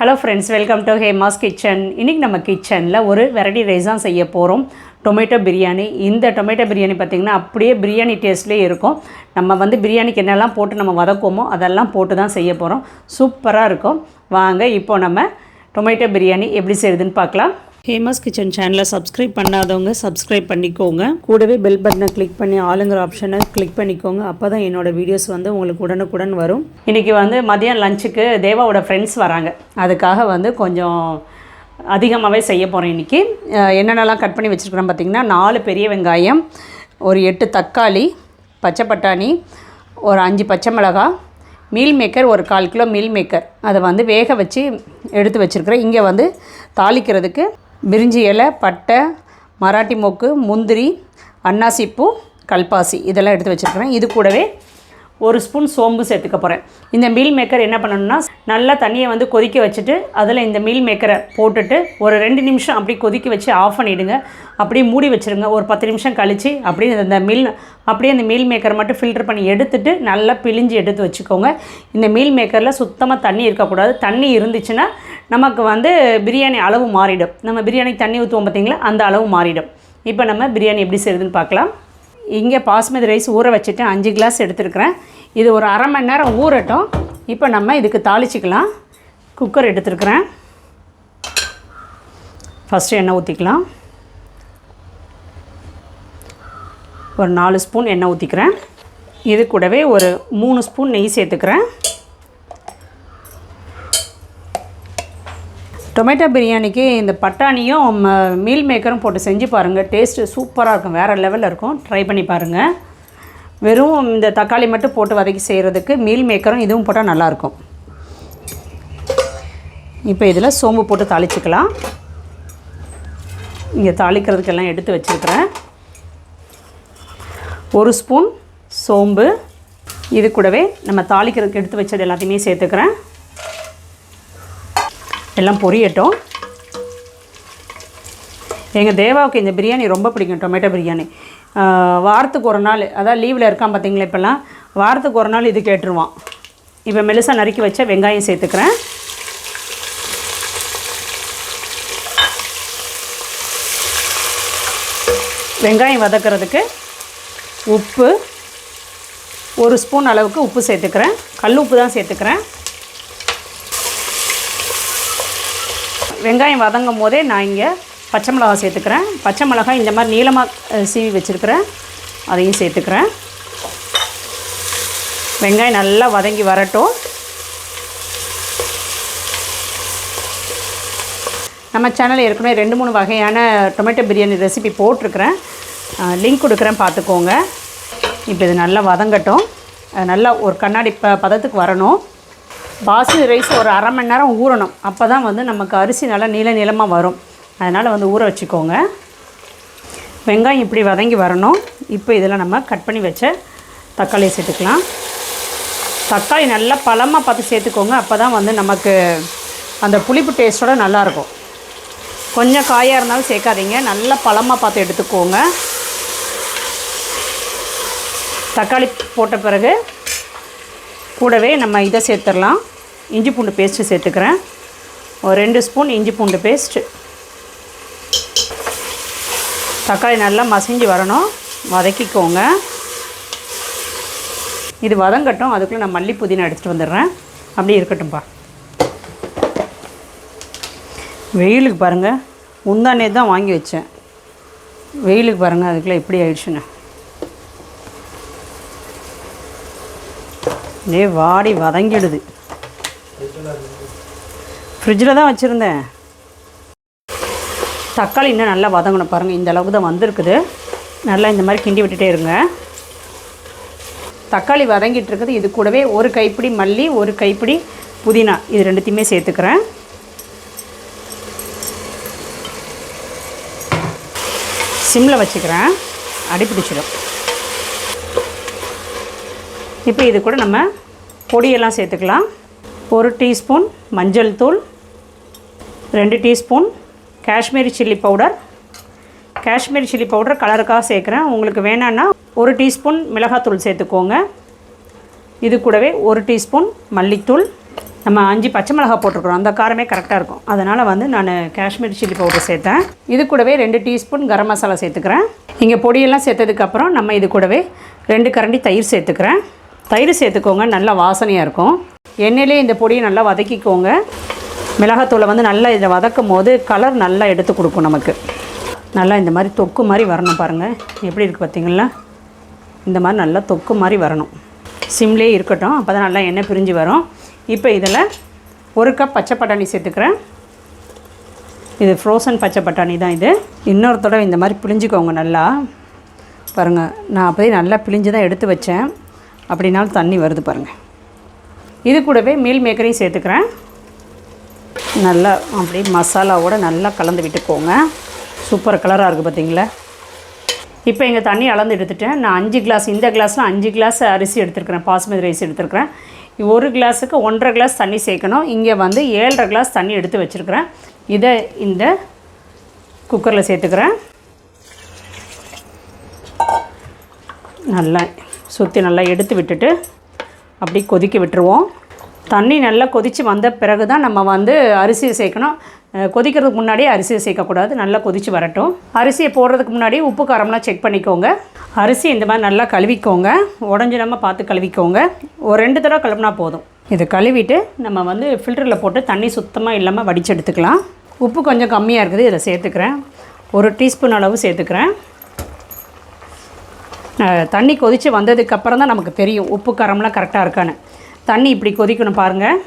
Hello friends welcome to Hema's kitchen இன்றைக்கி நம்ம கிச்சனில் ஒரு வெரைட்டி ரைஸ் தான் செய்ய போகிறோம் டொமேட்டோ பிரியாணி இந்த டொமேட்டோ பிரியாணி பார்த்திங்கன்னா அப்படியே பிரியாணி டேஸ்ட்லேயே இருக்கும். நம்ம வந்து பிரியாணிக்கு என்னெல்லாம் போட்டு நம்ம வதக்குவோமோ அதெல்லாம் போட்டு தான் செய்ய போகிறோம் சூப்பராக இருக்கும். வாங்க இப்போ நம்ம டொமேட்டோ பிரியாணி எப்படி செய்யுதுன்னு பார்க்கலாம். ஹேமாஸ் கிச்சன் சேனலை சப்ஸ்கிரைப் பண்ணாதவங்க சப்ஸ்கிரைப் பண்ணிக்கோங்க. கூடவே பெல் பட்டனை கிளிக் பண்ணி ஆளுங்கிற ஆப்ஷனை கிளிக் பண்ணிக்கோங்க. அப்போ தான் என்னோட வீடியோஸ் வந்து உங்களுக்கு உடனுக்குடன் வரும். இன்றைக்கி வந்து மதியம் லஞ்சுக்கு தேவாவோட ஃப்ரெண்ட்ஸ் வராங்க. அதுக்காக வந்து கொஞ்சம் அதிகமாகவே செய்ய போகிறேன் இன்றைக்கி என்னென்னலாம் கட் பண்ணி வச்சுருக்கிறேன் பார்த்திங்கன்னா நாலு பெரிய வெங்காயம் ஒரு எட்டு தக்காளி பச்சை பட்டாணி ஒரு அஞ்சு பச்சை மிளகாய் மீல் மேக்கர் ஒரு கால் கிலோ மீல் மேக்கர் அதை வந்து வேக வச்சு எடுத்து வச்சுருக்கிறேன். இங்கே வந்து தாளிக்கிறதுக்கு பிரிஞ்சி இலை பட்டை மராட்டி மொக்கு முந்திரி அன்னாசிப்பூ கல்பாசி. இதெல்லாம் எடுத்து வச்சுருக்கிறேன். இது கூடவே ஒரு ஸ்பூன் சோம்பு சேர்த்துக்க போகிறேன் இந்த மீல் மேக்கர் என்ன பண்ணணும்னா நல்லா தண்ணியை வந்து கொதிக்க வச்சுட்டு அதில் இந்த மீல் மேக்கரை போட்டுட்டு ஒரு ரெண்டு நிமிஷம் அப்படி கொதிக்க வச்சு ஆஃப் பண்ணிவிடுங்க அப்படியே மூடி வச்சுருங்க. ஒரு பத்து நிமிஷம் கழித்து அப்படியே இந்த மீல் அப்படியே அந்த மீல் மேக்கர் மட்டும் ஃபில்டர் பண்ணி எடுத்துட்டு நல்லா பிழிஞ்சு எடுத்து வச்சுக்கோங்க. இந்த மீல் மேக்கரில் சுத்தமாக தண்ணி இருக்கக்கூடாது. தண்ணி இருந்துச்சுன்னா நமக்கு வந்து பிரியாணி அளவு மாறிடும். நம்ம பிரியாணிக்கு தண்ணி ஊற்றுவோம் பார்த்தீங்களா? அந்த அளவு மாறிடும். இப்போ நம்ம பிரியாணி எப்படி செய்யுதுன்னு பார்க்கலாம். இங்கே பாஸ்மதி ரைஸ் ஊற வச்சுட்டு அஞ்சு கிளாஸ் எடுத்துருக்குறேன். இது ஒரு அரை மணி நேரம் ஊறட்டும். இப்போ நம்ம இதுக்கு தாளிச்சிக்கலாம். குக்கர் எடுத்துருக்குறேன். ஃபஸ்ட்டு எண்ணெய் ஊற்றிக்கலாம் ஒரு நாலு ஸ்பூன் எண்ணெய் ஊற்றிக்கிறேன் இது கூடவே ஒரு மூணு ஸ்பூன் நெய் சேர்த்துக்கிறேன். டொமேட்டோ பிரியாணிக்கு இந்த பட்டாணியும் ம- மீல் மேக்கரும் போட்டு செஞ்சு பாருங்கள் டேஸ்ட்டு சூப்பராக இருக்கும். வேறு லெவலில் இருக்கும். ட்ரை பண்ணி பாருங்கள் வெறும் இந்த தக்காளி மட்டும் போட்டு வதக்கி செய்கிறதுக்கு மீல் மேக்கரும் இதுவும் போட்டால் நல்லாயிருக்கும் இப்போ இதில் சோம்பு போட்டு தாளிச்சுக்கலாம். இங்கே தாளிக்கிறதுக்கெல்லாம் எடுத்து வச்சுருக்கிறேன். ஒரு ஸ்பூன் சோம்பு. இது கூடவே நம்ம தாளிக்கிறதுக்கு எடுத்து வச்சது எல்லாத்தையுமே சேர்த்துக்கிறேன். எல்லாம் பொரியட்டும். எங்கள் தேவாவுக்கு இந்த பிரியாணி ரொம்ப பிடிக்கும் டொமேட்டோ பிரியாணி. வாரத்துக்கு ஒரு நாள் அதான் லீவில் இருக்கான் பார்த்தீங்களா இப்போல்லாம் வாரத்துக்கு ஒரு நாள் இது கேட்டுருவான். இப்போ மெலுசாக நறுக்கி வச்ச வெங்காயம் சேர்த்துக்கிறேன். வெங்காயம் வதக்கிறதுக்கு உப்பு ஒரு ஸ்பூன் அளவுக்கு உப்பு சேர்த்துக்கிறேன். கல் உப்பு தான் சேர்த்துக்கிறேன். வெங்காயம் வதங்கும் போதே நான் இங்கே பச்சை மிளகாய் சேர்த்துக்கிறேன். பச்சை மிளகாய் இந்த மாதிரி நீளமாக சீவி வச்சுருக்கிறேன். அதையும் சேர்த்துக்கிறேன். வெங்காயம் நல்லா வதங்கி வரட்டும். நம்ம சேனலில் ஏற்கனவே ரெண்டு மூணு வகையான டொமேட்டோ பிரியாணி ரெசிபி போட்டிருக்கிறேன். லிங்க் கொடுக்குறேன் பார்த்துக்கோங்க. இப்போ இது நல்லா வதங்கட்டும். நல்லா ஒரு கண்ணாடி ப பதத்துக்கு வரணும். பாஸ்மதி ரைஸ் ஒரு அரை மணி நேரம் ஊறணும். அப்போ தான் வந்து நமக்கு அரிசி நல்லா நீள நீளமாக வரும். அதனால் வந்து ஊற வச்சுக்கோங்க. வெங்காயம் இப்படி வதங்கி வரணும். இப்போ இதில் நம்ம கட் பண்ணி வச்ச தக்காளியை சேர்த்துக்கலாம். தக்காளி நல்லா பழமாக பார்த்து சேர்த்துக்கோங்க. அப்போ தான் வந்து நமக்கு அந்த புளிப்பு டேஸ்ட்டோட நல்லாயிருக்கும் கொஞ்சம் காயாக இருந்தாலும் சேர்க்காதீங்க. நல்லா பழமாக பார்த்து எடுத்துக்கோங்க. தக்காளி போட்ட பிறகு கூடவே நம்ம இதை சேர்த்துடலாம். இஞ்சி பூண்டு பேஸ்ட்டு சேர்த்துக்கிறேன். ஒரு ரெண்டு ஸ்பூன் இஞ்சி பூண்டு பேஸ்ட்டு. தக்காளி நல்லா மசிஞ்சு வரணும். வதக்கிக்கோங்க. இது வதங்கட்டும். அதுக்குள்ளே நான் மல்லி புதினா எடுத்துகிட்டு வந்துடுறேன். அப்படியே இருக்கட்டும்ப்பா வெயிலுக்கு பாருங்கள் முந்தானே தான் வாங்கி வச்சேன். வெயிலுக்கு பாருங்கள் அதுக்குள்ளே எப்படி ஆயிடுச்சுன்னு இதே வாடி வதங்கிடுது. ஃப்ரிட்ஜில் தான் வச்சுருந்தேன். தக்காளி இன்னும் நல்லா வதங்கணும் பாருங்கள் இந்த அளவுக்கு தான் வந்திருக்குது. நல்லா இந்த மாதிரி கிண்டி விட்டுட்டே இருங்க. தக்காளி வதங்கிட்டு இருக்குது. இது கூடவே ஒரு கைப்பிடி மல்லி ஒரு கைப்பிடி புதினா. இது ரெண்டுத்தையுமே சேர்த்துக்கிறேன். சிம்மில் வச்சுக்கிறேன். அடிப்பிடிச்சிடும். இப்போ இது கூட நம்ம பொடியெல்லாம் சேர்த்துக்கலாம். ஒரு டீஸ்பூன் மஞ்சள் தூள் ரெண்டு teaspoon Kashmiri chilli powder. Kashmiri chilli powder கலருக்காக சேர்க்குறேன். உங்களுக்கு வேணான்னா ஒரு டீஸ்பூன் மிளகாத்தூள் சேர்த்துக்கோங்க. இது கூடவே ஒரு டீஸ்பூன் மல்லித்தூள். நம்ம அஞ்சு பச்சை மிளகா போட்டிருக்கிறோம். அந்த காரமே கரெக்டாக இருக்கும். அதனால் வந்து நான் காஷ்மீர் சில்லி பவுடர் சேர்த்தேன். இது கூடவே ரெண்டு டீஸ்பூன் கரம் மசாலா சேர்த்துக்கிறேன். இங்கே பொடியெல்லாம் சேர்த்ததுக்கப்புறம் நம்ம இது கூடவே ரெண்டு கரண்டி தயிர் சேர்த்துக்கிறேன். தயிர் சேர்த்துக்கோங்க. நல்லா வாசனையாக இருக்கும். எண்ணெயிலே இந்த பொடியை நல்லா வதக்கிக்கோங்க. மிளகாத்தூளை வந்து நல்லா இதை வதக்கும் போது கலர் நல்லா எடுத்து கொடுக்கும் நமக்கு. நல்லா இந்த மாதிரி தொக்கு மாதிரி வரணும் பாருங்கள் எப்படி இருக்குது பார்த்தீங்களா? இந்த மாதிரி நல்லா தொக்கு மாதிரி வரணும். சிம்லேயே இருக்கட்டும். அப்போ தான் நல்லா எண்ணெய் பிரிஞ்சு வரும். இப்போ இதில் ஒரு கப் பச்சை பட்டாணி சேர்த்துக்கிறேன். இது ஃப்ரோசன் பச்சை பட்டாணி தான் இது. இன்னொரு தடவை இந்த மாதிரி பிழிஞ்சிக்கோங்க நல்லா. பாருங்கள் நான் அப்படியே நல்லா பிழிஞ்சு தான் எடுத்து வச்சேன். அப்படின்னாலும் தண்ணி வருது பாருங்கள் இது கூடவே மீல் மேக்கரையும் சேர்த்துக்கிறேன். நல்லா அப்படியே மசாலாவோடு நல்லா கலந்து விட்டுக்கோங்க. சூப்பர் கலராக இருக்குது பார்த்தீங்களா இப்போ எங்கள் தண்ணி அளந்து எடுத்துட்டேன். நான் அஞ்சு கிளாஸ் இந்த கிளாஸில் அஞ்சு கிளாஸ் அரிசி எடுத்துருக்கிறேன். பாஸ்மதி ரைஸ் எடுத்துருக்கிறேன். ஒரு கிளாஸுக்கு ஒன்றரை கிளாஸ் தண்ணி சேர்க்கணும். இங்கே வந்து ஏழரை கிளாஸ் தண்ணி எடுத்து வச்சுருக்கிறேன். இதை இந்த குக்கரில் சேர்த்துக்கிறேன். நல்லா சுற்றி நல்லா எடுத்து விட்டுட்டு அப்படி கொதிக்க விட்டுருவோம். தண்ணி நல்லா கொதித்து வந்த பிறகு தான் நம்ம வந்து அரிசியை சேர்க்கணும். கொதிக்கிறதுக்கு முன்னாடியே அரிசியை சேர்க்கக்கூடாது. நல்லா கொதித்து வரட்டும். அரிசியை போடுறதுக்கு முன்னாடி உப்பு காரம்லாம் செக் பண்ணிக்கோங்க. அரிசி இந்த மாதிரி நல்லா கழுவிக்கோங்க. உடஞ்சி நம்ம பார்த்து கழுவிக்கோங்க. ஒரு ரெண்டு தடவை கழுவுனா போதும். இதை கழுவிட்டு நம்ம வந்து ஃபில்டரில் போட்டு தண்ணி சுத்தமாக இல்லாமல் வடித்து எடுத்துக்கலாம். உப்பு கொஞ்சம் கம்மியாக இருக்குது. இதை சேர்த்துக்கிறேன். ஒரு டீஸ்பூன் அளவு சேர்த்துக்கிறேன். தண்ணி கொதித்து வந்ததுக்கப்புறம் தான் நமக்கு தெரியும் உப்பு காரம்லாம் கரெக்டாக இருக்கான்னு. தண்ணி இப்படி கொதிக்கணும் பாருங்கள்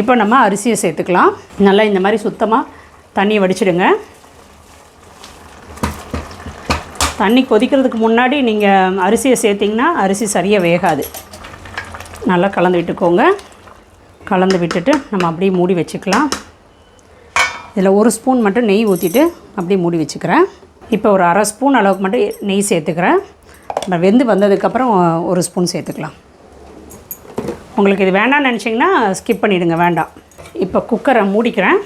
இப்போ நம்ம அரிசியை சேர்த்துக்கலாம். நல்லா இந்த மாதிரி சுத்தமாக தண்ணியை வடிச்சிடுங்க. தண்ணி கொதிக்கிறதுக்கு முன்னாடி நீங்கள் அரிசியை சேர்த்திங்கன்னா அரிசி சரியாக வேகாது. நல்லா கலந்து விட்டுக்கோங்க. கலந்து விட்டுட்டு நம்ம அப்படியே மூடி வச்சுக்கலாம். இதில் ஒரு ஸ்பூன் மட்டும் நெய் ஊற்றிட்டு அப்படியே மூடி வச்சுக்கிறேன். இப்போ ஒரு அரை ஸ்பூன் அளவுக்கு மட்டும் நெய் சேர்த்துக்கிறேன். அப்புறம் வெந்து வந்ததுக்கப்புறம் ஒரு ஸ்பூன் சேர்த்துக்கலாம். உங்களுக்கு இது வேண்டாம்னு நினச்சிங்கன்னா ஸ்கிப் பண்ணிவிடுங்க வேண்டாம். இப்போ குக்கரை மூடிக்கிறேன்.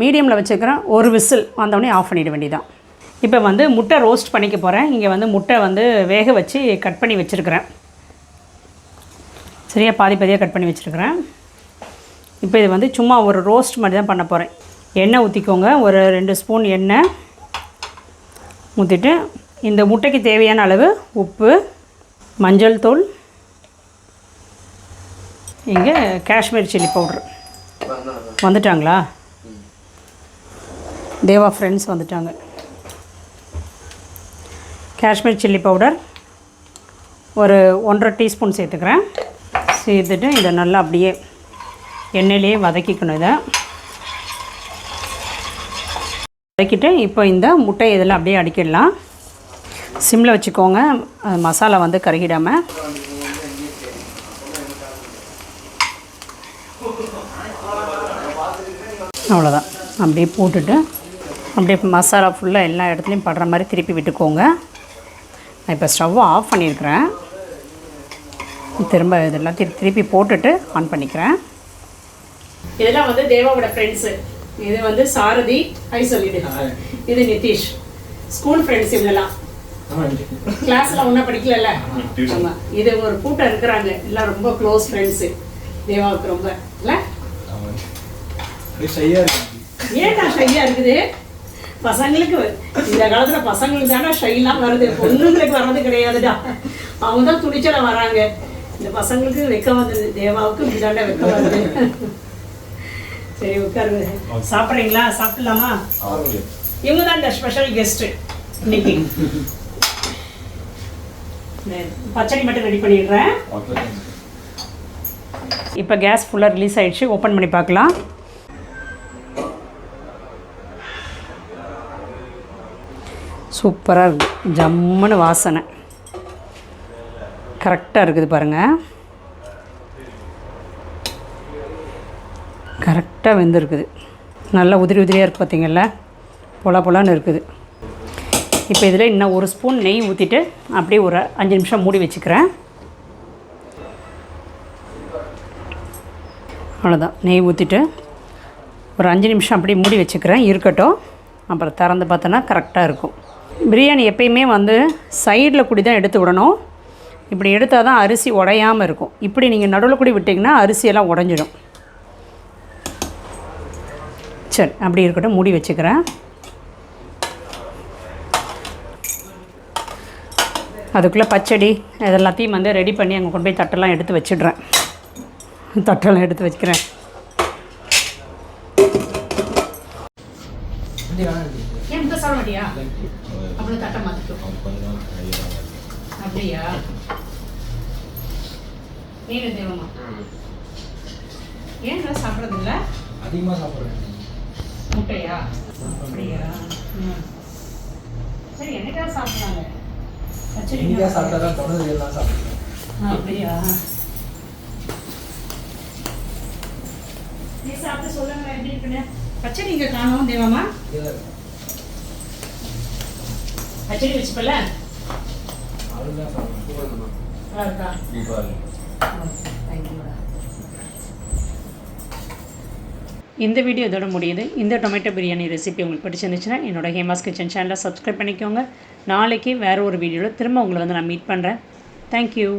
மீடியமில் வச்சுக்கிறேன் ஒரு விசில் வந்தோடனே ஆஃப் பண்ணிட வேண்டியதான் இப்போ வந்து முட்டை ரோஸ்ட் பண்ணிக்க போகிறேன் இங்கே வந்து முட்டை வந்து வேக வச்சு கட் பண்ணி வச்சுருக்கிறேன். சரியாக பாதி பாதியாக கட் பண்ணி வச்சுருக்கிறேன். இப்போ இது வந்து சும்மா ஒரு ரோஸ்ட் மாதிரி தான் பண்ண போகிறேன் எண்ணெய் ஊற்றிக்கோங்க ஒரு ரெண்டு ஸ்பூன் எண்ணெய் ஊற்றிட்டு இந்த முட்டைக்கு தேவையான அளவு உப்பு மஞ்சள் தூள் இங்கே காஷ்மீர் சில்லி பவுட்ரு. வந்துட்டாங்களா? தேவா ஃப்ரெண்ட்ஸ் வந்துட்டாங்க. காஷ்மீர் சில்லி பவுடர் ஒரு ஒன்றரை டீஸ்பூன் சேர்த்துக்கிறேன். சேர்த்துட்டு இதை நல்லா அப்படியே எண்ணெயிலேயே வதக்கிக்கணும் இதை. வதக்கிட்டு இப்போ இந்த முட்டை இதெல்லாம் அப்படியே அடிக்கிடலாம். சிம்மில் வச்சுக்கோங்க. அது மசாலா வந்து கருகிடாமல் அவ்வளோதான். அப்படியே போட்டுட்டு அப்படியே மசாலா ஃபுல்லாக எல்லா இடத்துலையும் படுற மாதிரி திருப்பி விட்டுக்கோங்க. நான் இப்போ ஸ்டவ்வை ஆஃப் பண்ணியிருக்கிறேன். திரும்ப இதெல்லாம் திருப்பி போட்டுட்டு ஆன் பண்ணிக்கிறேன். இதெல்லாம் வந்து தேவாவோட ஃப்ரெண்ட்ஸு இது வந்து சாரதி ஹை சொல்லிடு. இது நிதிஷ். ஸ்கூல் ஃப்ரெண்ட்ஸ் இவங்கெல்லாம். கிளாஸ்ல ஒன்றா படிக்கலல்ல? இது ஒரு கூட்டம் இருக்கிறாங்க. எல்லாம் ரொம்ப க்ளோஸ் ஃப்ரெண்ட்ஸு தேவாவுக்கு ரொம்ப. இல்லை? ஏன்டா ஷையா இருக்குது? பசங்களுக்கு இந்த காலத்துல பசங்களுக்கு தானே ஷைலாம் வருது. பொண்ணுங்களுக்கு வர்றது கிடையாதுடா. அவங்க தான் துணிச்சல வராங்க. இந்த பசங்களுக்கு வெக்கம் வந்தது. தேவாவுக்கு இப்படிதாண்டா வெக்கம் வருது சரி உட்காருங்க. சாப்பிட்றீங்களா? சாப்பிடலாமா? இவங்க தான் இந்த ஸ்பெஷல் கெஸ்ட் இன்னைக்கு பச்சடி மட்டும் ரெடி பண்ணிடுறேன். இப்போ கேஸ் ஃபுல்லாக ரிலீஸ் ஆயிடுச்சு. ஓப்பன் பண்ணி பார்க்கலாம். சூப்பராக இருக்குது ஜம்முன்னு வாசனை. கரெக்டாக இருக்குது பாருங்கள் கரெக்டாக வெந்திருக்குது. நல்லா உதிரி உதிரியாக இருக்குது பார்த்தீங்கல்ல பொல பொலான்னு இருக்குது. இப்போ இதில் இன்னும் ஒரு ஸ்பூன் நெய் ஊற்றிட்டு அப்படியே ஒரு அஞ்சு நிமிஷம் மூடி வச்சுக்கிறேன். அவ்வளோதான் நெய் ஊற்றிட்டு ஒரு அஞ்சு நிமிஷம் அப்படியே மூடி வச்சுக்கிறேன். இருக்கட்டும். அப்புறம் திறந்து பார்த்தோன்னா கரெக்டாக இருக்கும். பிரியாணி எப்பயுமே வந்து சைடில் கூடி தான் எடுத்து விடணும். இப்படி எடுத்தால் தான் அரிசி உடையாமல் இருக்கும். இப்படி நீங்கள் நடுவில் கூடி விட்டிங்கன்னா அரிசியெல்லாம் உடஞ்சிடும். சரி அப்படி இருக்கட்டும் மூடி வச்சுக்கிறேன். அதுக்குள்ளே பச்சடி இதெல்லாத்தையும் வந்து ரெடி பண்ணி அங்கே கொண்டு போய் தட்டெல்லாம் எடுத்து வச்சிடுறேன். தட்டெல்லாம் எடுத்து வச்சுக்கிறேன். அப்படியா? நீங்க தேவமா? ஏன் சாப்பிட்றதில்ல? அதிகமாக சாப்பிட்றேன். முட்டையா? அப்படியா. சரி என்னைக்காவது சாப்பிட்றாங்க பச்சடி இன்றைக்கா சாப்பிட்டா தான் தொடர்ந்து எல்லாம் அப்படியா? நீ சாப்பிட்டு சொல்லுங்க எப்படி இருக்குன்னு. பச்சடி இங்கே காணோம் தேவமா பச்சடி வச்சுப்பல அவ்வளோதான் சாப்பிட்றேன் நல்லா இருக்கா? தேங்க்யூடா இந்த வீடியோ இதோட முடியுது. இந்த டொமேட்டோ பிரியாணி ரெசிபி உங்களுக்கு பிடிச்சிருந்துச்சுன்னா என்னோட ஹேமாஸ் கிச்சன் சேனலை சப்ஸ்கிரைப் பண்ணிக்கோங்க. நாளைக்கு வேறு ஒரு வீடியோவில் திரும்ப உங்களை வந்து நான் மீட் பண்ணுறேன் தேங்க்யூ